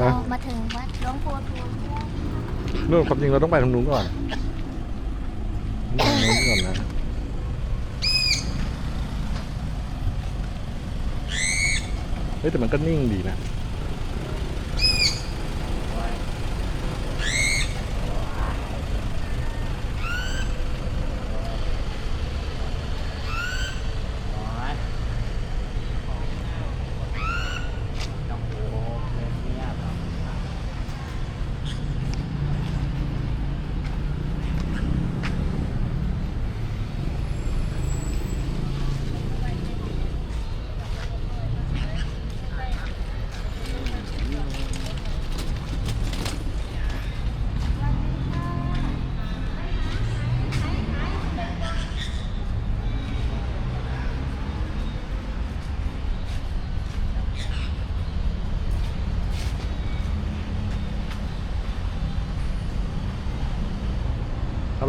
ฮะเรามาถึงวัดหลวงปู่ทูลแล้วนู่นความจริงเราต้องไปทางนู้นก่อนทางนู้นก่อนนะ เฮ้ยแต่มันก็นิ่งดีนะ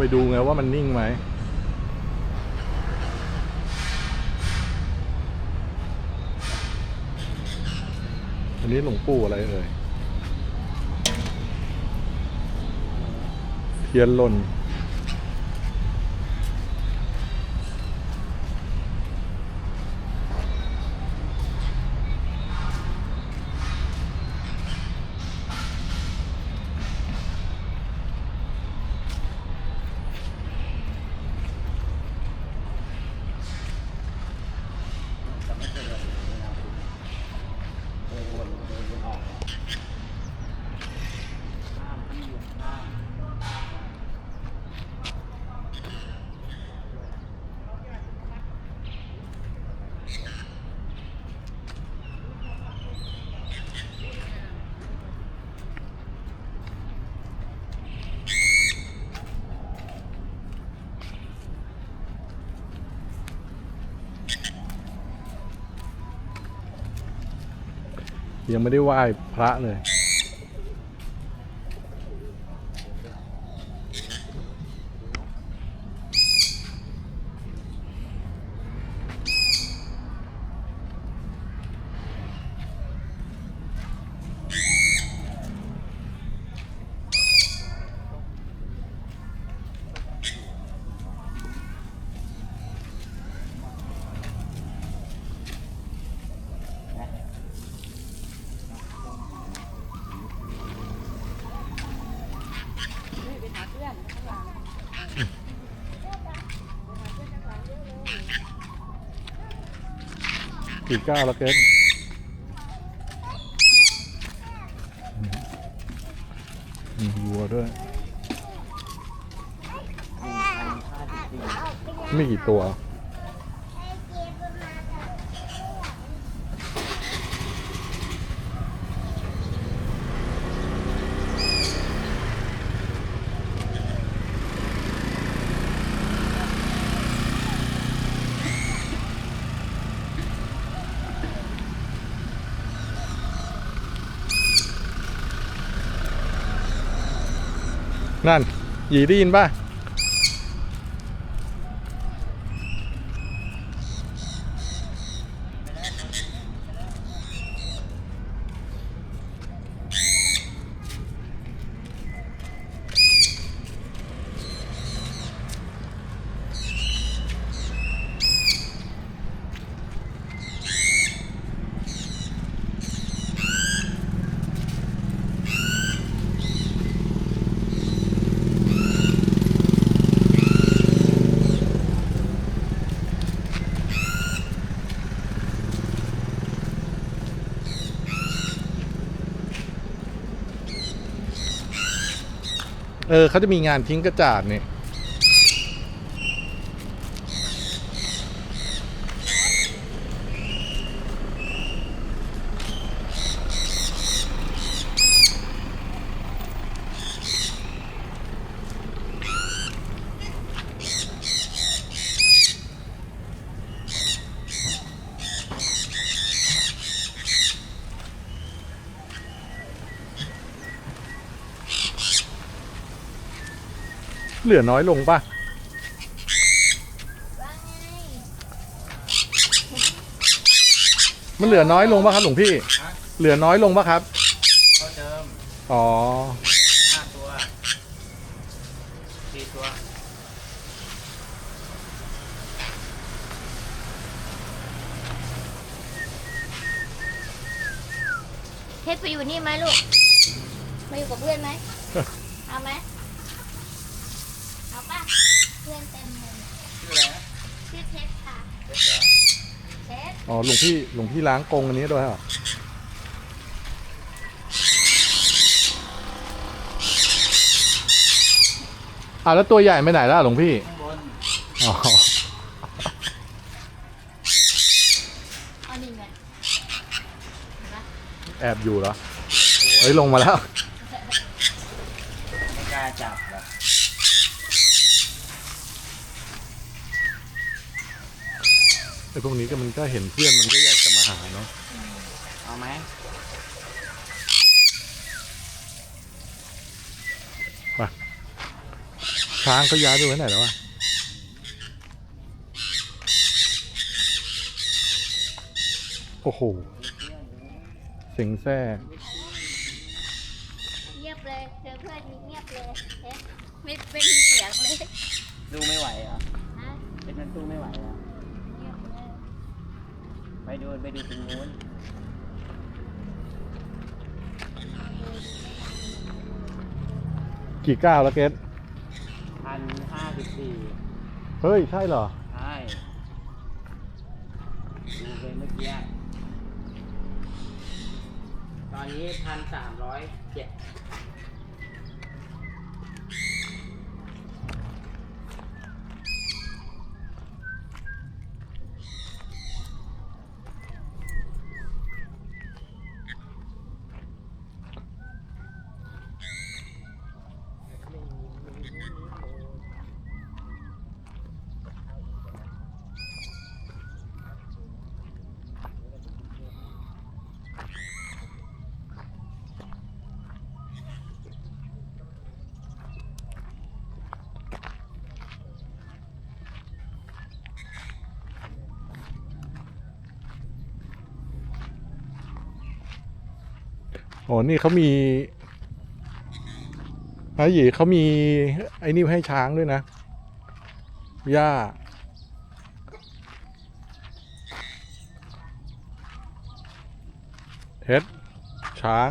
ไปดูไงว่ามันนิ่งไหมอันนี้หลวงปู่อะไรเอ่ย เทียนหล่น ยังไม่ได้ไหว้พระเลย กี่ก้าวแล้วเกสมีวัวด้วย ไม่กี่ตัว นั่นหยีได้ยินป่ะ เออเขาจะมีงานทิ้งกระจาดเนี่ย เหลือน้อยลงป่ะว่าไงมันเหลือน้อยลงป่ะครับหลวงพี่ เหลือน้อยลงป่ะครับก็เจออ๋อห้าตัวสี่ตัวเทสไปอยู่นี่ไหมลูก มาอยู่กับเพื่อนไหม เอาไหมเอาป่ะ เพื่อนเต็มเลย ชื่ออะไรนะ ชื่อเทสค่ะ เด็กเหรอ เทส อ๋อหลวงพี่หลวงพี่ล้างกรงอันนี้ด้วยเหรออะแล้วตัวใหญ่ไปไหนล่ะหลวงพี่ข้างบนอ๋อเอานี่ไงเห็นปะแอบอยู่เหรอเฮ้ยลงมาแล้ว ไม่กล้าจับหรอก ไอ้พวกนี้ก็มันก็เห็นเพื่อนมันก็อยากจะมาหาเนาะเอาไหมช้างก็ย้ายไปไว้ไหนแล้ววะโอ้โหเสียงแซ่เงียบเลยเจอเพื่อนนี่เงียบเลยเทสไม่ไม่มีเสียงเลย ดูไม่ไหวเหรอฮะเป็นมันตู้ไม่ไหวเหรอเงียบเลย ไปดูไปดูตรงนู้นกี่ก้าวแล้วเกตพันห้าสิบสี่เฮ้ย ใช่เหรอ ใช่ดูไปเมื่อกี้ ตอนนี้พันสามร้อยเจ็ด โอ้นี่เขามีไอ้หยีเขามีไอ้นี่ให้ช้างด้วยนะหญ้าเฮ็ดช้าง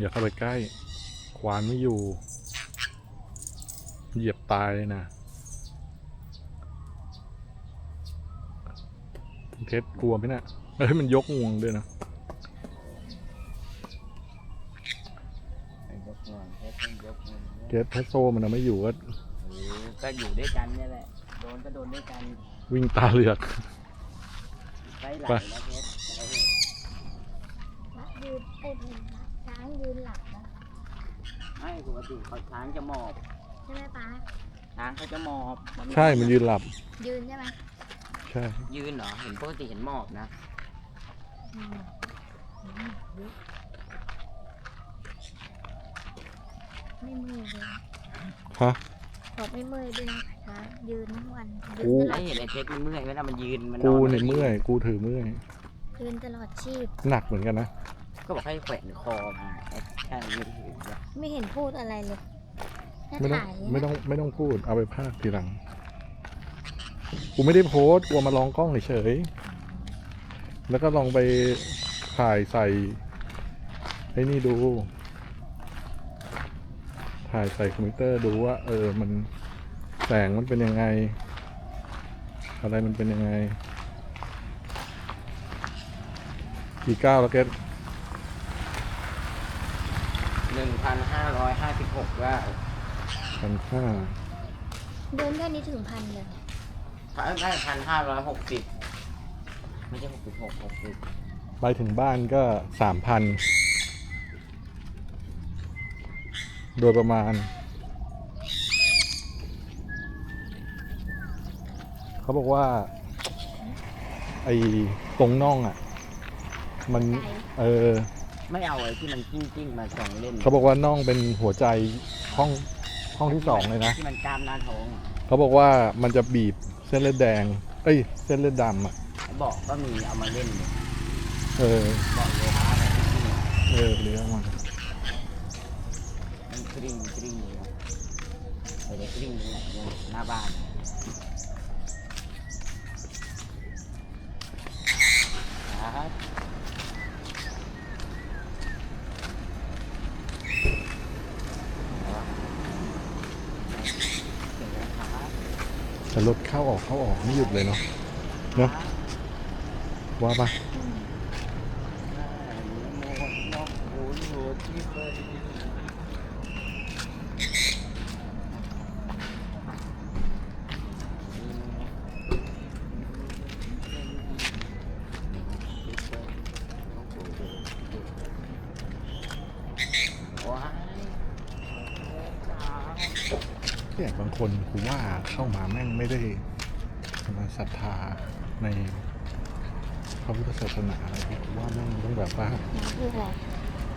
อย่าเข้าไปใกล้ ควานไม่อยู่ เหยียบตายเลยนะเท็ดกลัวไหมเนะี่ยเฮ้ยมันยกงวงด้วยนะยกงวงเทสต้องยกงวงเท็ดถ้าโซ่มันเอาไม่อยู่ก็เออก็อยู่ด้วยกันเนี่ยแหละ โดนก็โดนด้วยกัน วิ่งตาเหลือกไส้ไหลไปนะเพชรางยืนหลับนะไม่ปกติเขาช้างจะหมอบ ใช่ไหมป้าช้างเขาจะหมอบนไใช่มันยืนหลับ ยืนใช่ไหมใช่ ยืนเหรอ เห็นปกติเห็นหมอบนะ อืมอืมไม่เมื่อยเลยฮะขอบไม่เมื่อยด้วยนะช้างยืนทั้งวันกูยืนตลไอ้อดเห็นไอ้เพชรมันเมื่อยเวลามันยืนมันนกูอนเนี่ยเมื่อย กูถือเมื่อย ยืนตลอดชีพ หนักเหมือนกันนะ ก็บอกให้แขวนคอมาไอ้แค่ยืนถือเนี่ยไม่เห็นพูดอะไรเลยแค่ไม่ต้องถ่ายไม่ต้องไม่ต้องพูดเอาไปพากทีหลัง กูไม่ได้โพสต์กูเอามาลองกล้องเฉยๆแล้วก็ลองไปถ่ายใส่ไอ้นี่ดู ถ่ายใส่คอมพิวเตอร์ดูว่า เออมันแสงมันเป็นยังไง อะไรมันเป็นยังไงกี่ก้าวแล้วเกต หนึ่ง พันห้าร้อยห้าสิบหกว่าพันห้าเดินแค่นี้ถึงพันเลยพันได้พันห้าร้อยหกสิบไม่ใช่หกสิบหกหกสิบไปถึงบ้านก็สามพันโดยประมาณ เขาบอกว่า ไอ้ตรงน่องอะ มันไกลเออ ไม่เอาไอ้ที่มันจิ้งจิ้งๆมาส่องเล่นเขาบอกว่าน่องเป็นหัวใจห้องห้องที่สองเลยนะ ที่มันกล้ามหน้าท้องอะเขาบอกว่ามันจะบีบเส้นเลือดแดง เอ้ย เส้นเลือดดำอะ เบอกก็มีเอามาเล่นเนี่ยเออ เบอกโลหะอะไรที่นี่เออเลี้ยงมันมันกริ้งกริ้งอยู่ไปได้กริ้งตรงไหนเนี่ยหน้าบ้านครับเก่งนะครับ แต่ รถเข้าออกเข้าออกไม่หยุดเลยเนาะเนาะว่าปะเนี่ยบาง คนกูว่าเข้ามาแม่งไม่ได้มาศรัทธาในพระพุทธศาสนาอะไรกูว่าแม่งต้องแบบว่า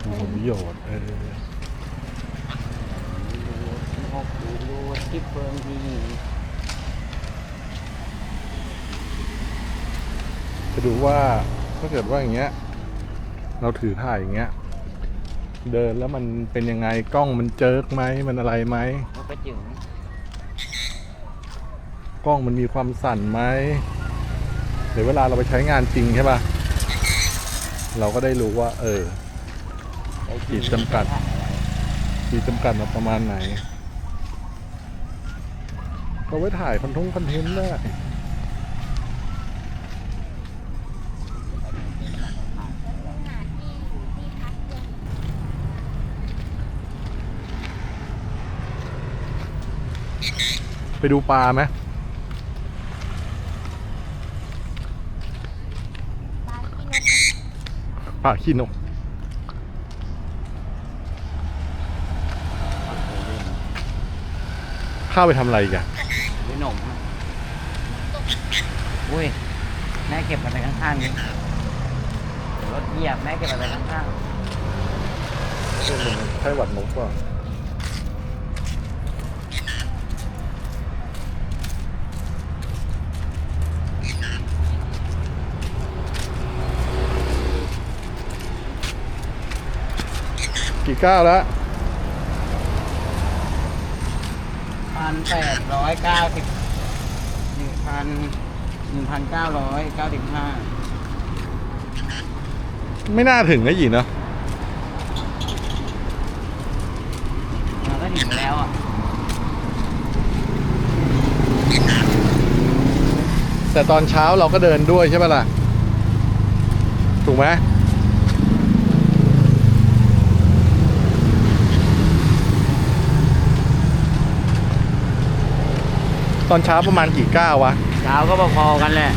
มีผลประโยชน์เออที่เฟิร์มดีจะดูว่าถ้าเกิดว่าอย่างเงี้ย เราถือถ่ายอย่างเงี้ย เดินแล้วมันเป็นยังไงกล้องมันเจิกไหมมันอะไรไหมมันก็จึง กล้องมันมีความสั่นไหมเดี๋ยวเวลาเราไปใช้งานจริงใช่ปะเราก็ได้รู้ว่า เออขีดจำกัดขีดจำกัดมาประมาณไหนเราไว้ถ่ายคอนทงคอนเทนต์ได้ไปดูปลาไหม บ้านที่นกนะ ปลาขี้นกข้าวไปทำอะไรอีกันหรือหนมอะอุ้ย แม่เก็บมันไปข้างๆนี้เดี๋ยวรถเหยียบแม่เก็บมันไปข้างไข้หวัดนกป่ะ กี่ก้าวแล้วๆพันแปดร้อยเก้าสิบหนึ่งพันหนึ่งพันเก้าร้อยเก้าสิบห้าไม่น่าถึงนะหยีเนอะมันก็ถึงแล้วอะแต่ตอนเช้าเราก็เดินด้วยใช่ปะล่ะ ถูกไหม อนเช้าประมาณกี่ก้าววะเช้าก็พอๆกันแหละ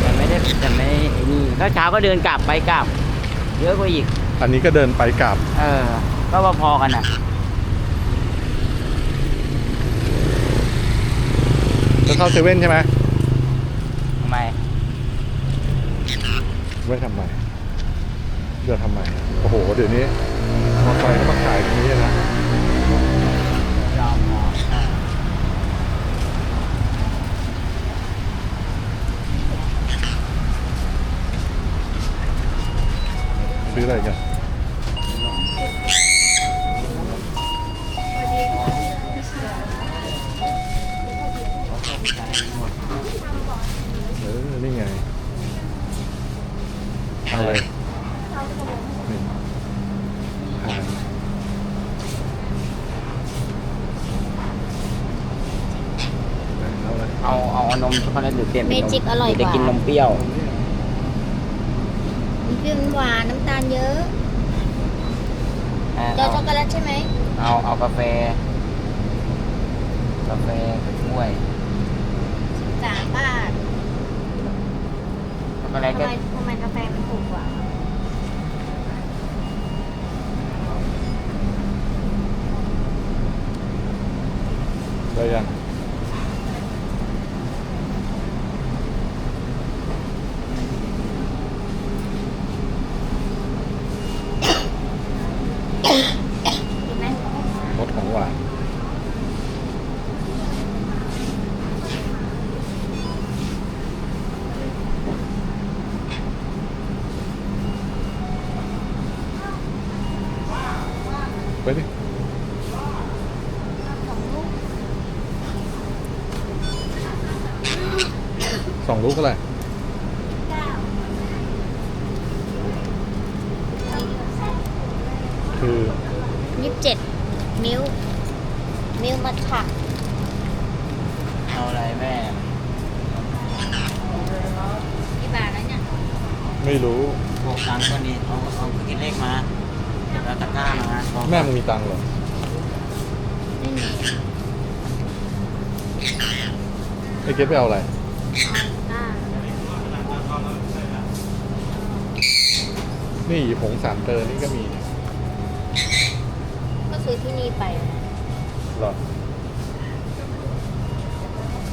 แต่ไม่ได้แต่ไม่ไอ้นี่ก็เช้าก็เดินกลับไปกลับ เยอะกว่าอีก อันนี้ก็เดินไปกลับ เออ ก็พอๆกันอะจะเข้าเซเว่นใช่ไหมทำไมไม่ทำไมเดี๋ยวทำไมโอ้โห เดี๋ยวนี้มอเตอร์ไซค์เขามาขายตรงนี้นะ ยอมพอ ซื้ออะไรกันเออ นี่ไง เอาอะไรนี่ทานเอาอะไรเอาเอานมช็อกโกแลตหรือเปลี่ยนเมเป็นนมจิกอร่อยกจะว่ากินนมเปรี้ยวมี เปรี้ยวหวานน้ำตาลเยอะอะเจ้าเอาช็อกโกแลตใช่ไหมเอาเอากาแฟ กาแฟกับกล้วยสามบาทช็อกโกแลตทำก็ไมทำไมกาแฟมันถูกกว่าได้ยัง สอง ลูกอะไรเก้าคือยี่สิบเจ็ดนิ้วนิ้วมาถักเอาอะไรแม่กี่บาทแล้วเนี่ยไม่รู้บวกตังค์ก็ดีเอาเอาคิดเลขมาเดี๋ยวเอาตะกร้ามาบอกแม่มึงมีตังค์เหรอไม่มีไอ้เก็บไปเอาอะไร อ่า นี่ผงสามเตอร์นี่ก็มีก็ซื้อที่นี่ไปเหรอ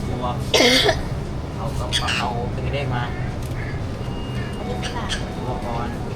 บวกเอาเอาเอาเอาคิดเลขมาอันนี้เท่าไหร่บ